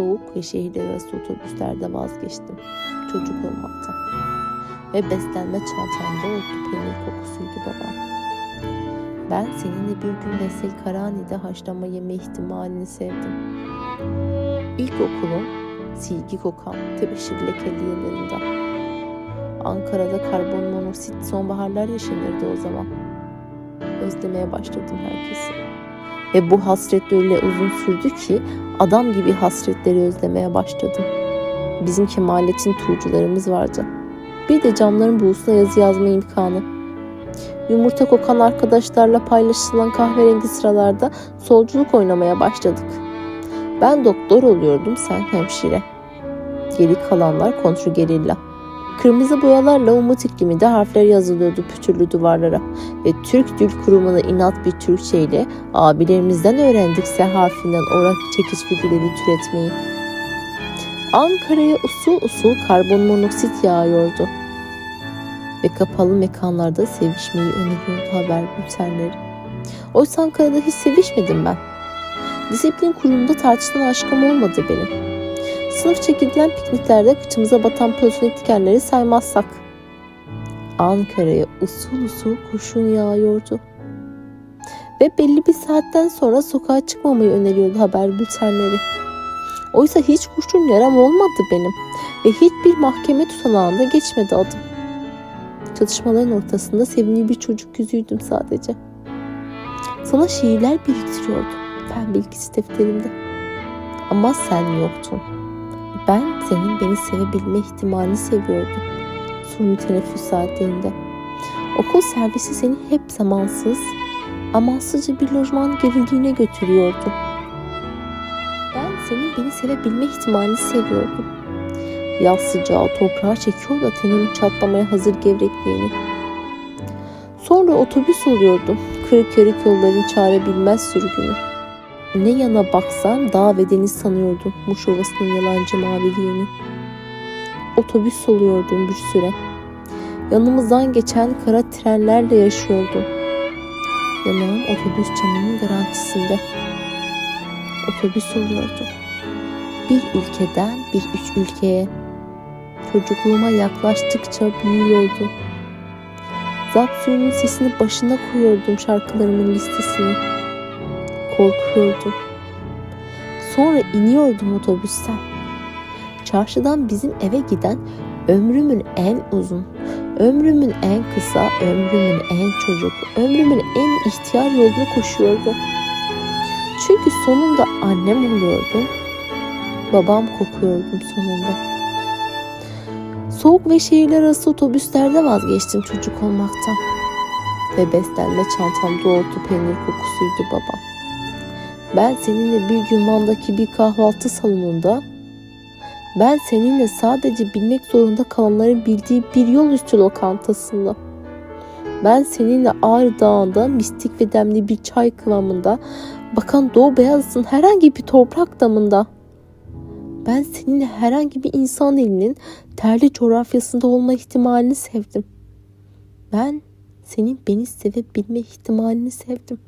soğuk ve şehirler arası otobüslerde vazgeçtim çocuk olmaktan. Ve beslenme çantamda otlu peynir kokusuydu babam. Ben seninle bir gün Vesel Karani'de haşlama yeme ihtimalini sevdim. İlkokulun silgi kokan tebeşir lekeli yıllarında. Ankara'da karbon monoksit sonbaharlar yaşanırdı o zaman. Özlemeye başladım herkesi. Ve bu hasret öyle uzun sürdü ki adam gibi hasretleri özlemeye başladım. Bizim Kemalettin turcularımız vardı. Bir de camların buğusuna yazı yazma imkanı. Yumurta kokan arkadaşlarla paylaşılan kahverengi sıralarda solculuk oynamaya başladık. Ben doktor oluyordum, sen hemşire. Geri kalanlar kontrgerilla. Kırmızı boyalarla umut ikliminde harfler yazılıyordu pütürlü duvarlara ve Türk Dil Kurumu'na inat bir Türkçeyle abilerimizden öğrendik S harfinden orak çekiş figürleri türetmeyi. Ankara'ya usul usul karbon monoksit yağıyordu ve kapalı mekanlarda sevişmeyi öneriyordu haber bültenleri. Oysa Ankara'da hiç sevişmedim ben. Disiplin kurulunda tartışılan aşkım olmadı benim. Sınıf çekilen pikniklerde kıçımıza batan platonik dikenleri saymazsak. Ankara'ya usul usul kurşun yağıyordu. Ve belli bir saatten sonra sokağa çıkmamayı öneriyordu haber bültenleri. Oysa hiç kurşun yaram olmadı benim ve hiçbir mahkeme tutanağında geçmedi adım. Çatışmaların ortasında sevimli bir çocuk yüzüydüm sadece. Sana şiirler biriktiriyordum fen bilgisi defterimde. Ama sen yoktun. Ben senin beni sevebilme ihtimalini seviyordum. Suni teneffüs saatlerinde. Okul servisi seni hep zamansız, amansızca bir lojman gerildiğine götürüyordu. Ben senin beni sevebilme ihtimalini seviyordum. Yaz sıcağı toprağa çekiyor da tenimin çatlamaya hazır gevrekliğini. Sonra otobüs oluyordum. Kırık yarık yolların çare bilmez sürgünü. Ne yana baksam dağ ve deniz sanıyordum Muş Ovası'nın yalancı maviliğini. Otobüs oluyordum bir süre. Yanımızdan geçen kara trenlerle yaşıyordum. Yanağım otobüs camının garantisinde. Otobüs oluyordum. Bir ülkeden bir üç ülkeye. Çocukluğuma yaklaştıkça büyüyordu. Zap suyunun sesini başına koyuyordum şarkılarımın listesini korkuyordum. Sonra iniyordum otobüsten. Çarşıdan bizim eve giden ömrümün en uzun, ömrümün en kısa, ömrümün en çocuk, ömrümün en ihtiyar yolunu koşuyordum. Çünkü sonunda annem oluyordum, babam kokuyordum sonunda. Soğuk ve şehirler arası otobüslerde vazgeçtim çocuk olmaktan. Ve beslenme çantamda oldu peynir kokusuydu babam. Ben seninle bir gün Van'daki bir kahvaltı salonunda, ben seninle sadece bilmek zorunda kalanların bildiği bir yol üstü lokantasında, ben seninle Ağrı Dağı'nda mistik ve demli bir çay kıvamında, bakan Doğu Beyazıt'ın herhangi bir toprak damında, ben seninle herhangi bir insan elinin terli coğrafyasında olma ihtimalini sevdim. Ben senin beni sevebilme ihtimalini sevdim.